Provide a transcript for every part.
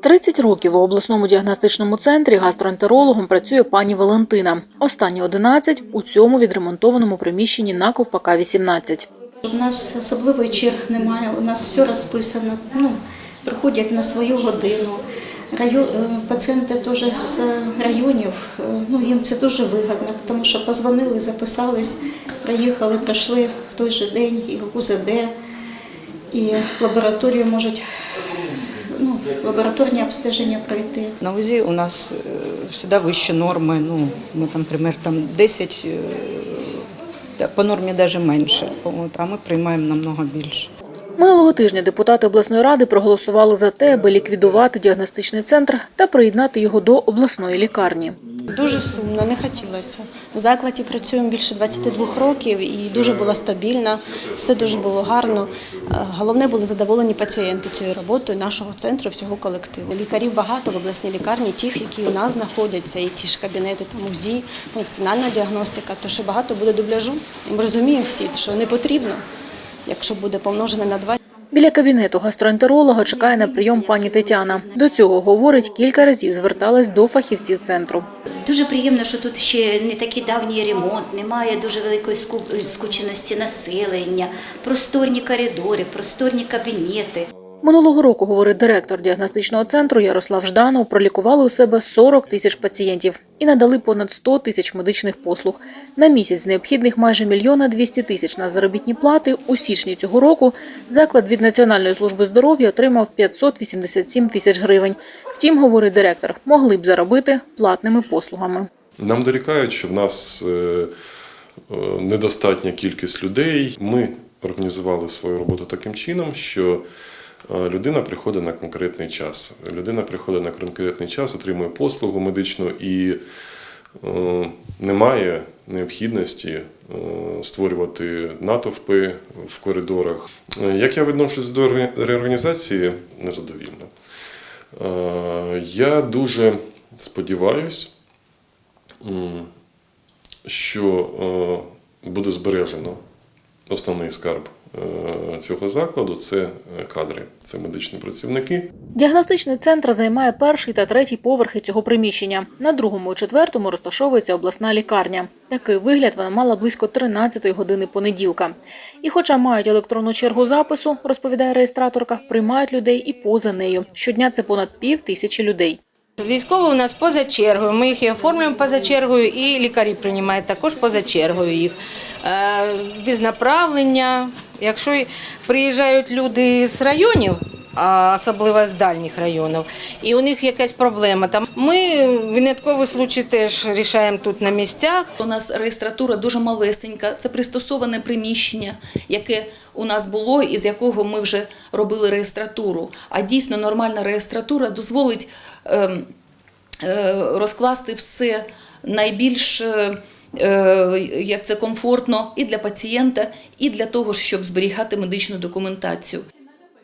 30 років у обласному діагностичному центрі гастроентерологом працює пані Валентина. Останні 11 у цьому відремонтованому приміщенні на Ковпака 18. У нас особливої черг немає, у нас все розписано. Ну, приходять на свою годину. Райо... е, Пацієнти теж з районів, е, ну, їм це дуже вигідно, тому що позвонили, записались, приїхали, пройшли в той же день і УЗД, і лабораторію можуть лабораторні обстеження пройти. На УЗІ у нас е, завжди вищі норми. Ну, ми там, наприклад, там 10, е, по нормі навіть менше, а ми приймаємо намного більше. Минулого тижня депутати обласної ради проголосували за те, аби ліквідувати діагностичний центр та приєднати його до обласної лікарні. Дуже сумно, не хотілося. В закладі працюємо більше 22 років і дуже було стабільно, все дуже було гарно. Е, Головне були задоволені пацієнти цією роботою нашого центру, всього колективу. Лікарів багато в обласній лікарні, тих, які у нас знаходяться, і ті ж кабінети там УЗІ, функціональна діагностика, то що багато буде дубляжу. Ми розуміємо всі, що не потрібно, якщо буде помножене на два. Біля кабінету гастроентеролога чекає на прийом пані Тетяна. До цього, говорить, кілька разів зверталась до фахівців центру. Дуже приємно, що тут ще не такий давній ремонт, немає дуже великої ску- скученості населення, просторні коридори, просторні кабінети. Минулого року, говорить директор діагностичного центру Ярослав Жданов, пролікували у себе 40 тисяч пацієнтів і надали понад 100 тисяч медичних послуг. На місяць з необхідних майже мільйона 200 тисяч на заробітні плати у січні цього року заклад від Національної служби здоров'я отримав 587 тисяч гривень. Втім, говорить директор, могли б заробити платними послугами. Нам дорікають, що в нас е, е, недостатня кількість людей. Ми організували свою роботу таким чином, що людина приходить на конкретний час. Людина приходить на конкретний час, отримує послугу медичну і е, немає необхідності е, створювати натовпи в коридорах. Е, Як я відношусь до реорганізації, незадовільно. Е, Я дуже сподіваюсь, що е, буде збережено основний скарб е, цього закладу це е, кадри, це медичні працівники. Діагностичний центр займає перший та третій поверхи цього приміщення. На другому і четвертому розташовується обласна лікарня. Такий вигляд вона мала близько 13 години понеділка. І хоча мають електронну чергу запису, розповідає реєстраторка, приймають людей і поза нею. Щодня це понад пів тисячі людей. Військові у нас поза чергою. Ми їх і оформлюємо поза чергою, і лікарі приймають також поза чергою їх. Е, Без направлення. Якщо приїжджають люди з районів, особливо з дальніх районів, і у них якась проблема. Там ми винятковий случай теж рішаємо тут на місцях. У нас реєстратура дуже малесенька. Це пристосоване приміщення, яке у нас було і з якого ми вже робили реєстратуру. А дійсно нормальна реєстратура дозволить ем, е, розкласти все найбільш е, е, як це комфортно і для пацієнта, і для того, щоб зберігати медичну документацію.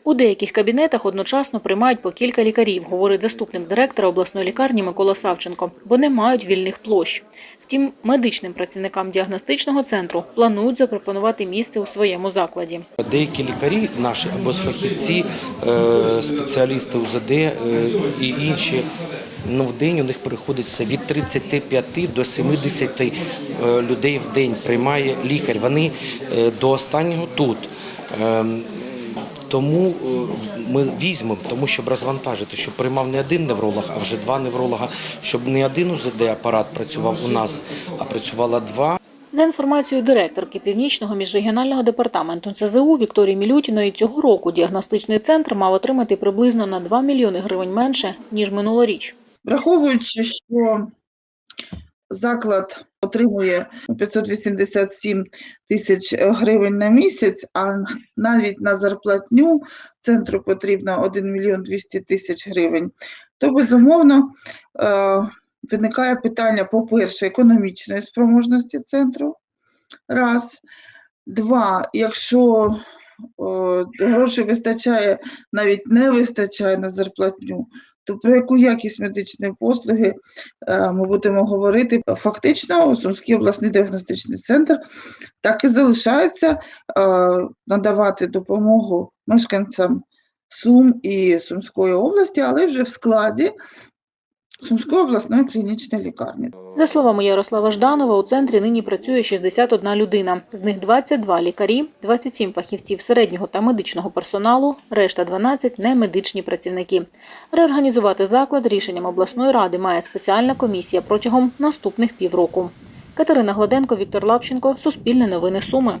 У деяких кабінетах одночасно приймають по кілька лікарів, говорить заступник директора обласної лікарні Микола Савченко, бо не мають вільних площ. Втім, медичним працівникам діагностичного центру планують запропонувати місце у своєму закладі. Деякі лікарі наші або фахівці, е, спеціалісти УЗД е, і інші. Ну, в день у них приходиться від 35 до 70 е, людей в день приймає лікар. Вони до останнього тут. Тому е, ми візьмемо, тому щоб розвантажити, щоб приймав не один невролог, а вже два невролога, щоб не один УЗД апарат працював у нас, а працювало два. За інформацією директорки Північного міжрегіонального департаменту ЦЗУ Вікторії Мілютіної, цього року діагностичний центр мав отримати приблизно на 2 мільйони гривень менше, ніж минулоріч. Враховуючи, що заклад отримує 587 тисяч гривень на місяць, а навіть на зарплатню центру потрібно 1 мільйон 200 тисяч гривень, то безумовно е, виникає питання, по-перше, економічної спроможності центру. Раз. Два, якщо о, грошей вистачає, навіть не вистачає на зарплатню, то про яку якість медичної послуги е, ми будемо говорити? Фактично, Сумський обласний діагностичний центр так і залишається е, надавати допомогу мешканцям Сум і Сумської області, але вже в складі Сумської обласної клінічної лікарні. За словами Ярослава Жданова, у центрі нині працює 61 людина. З них 22 лікарі, 27 фахівців середнього та медичного персоналу, решта 12 – немедичні працівники. Реорганізувати заклад рішенням обласної ради має спеціальна комісія протягом наступних півроку. Катерина Гладенко, Віктор Лапченко, Суспільне новини Суми.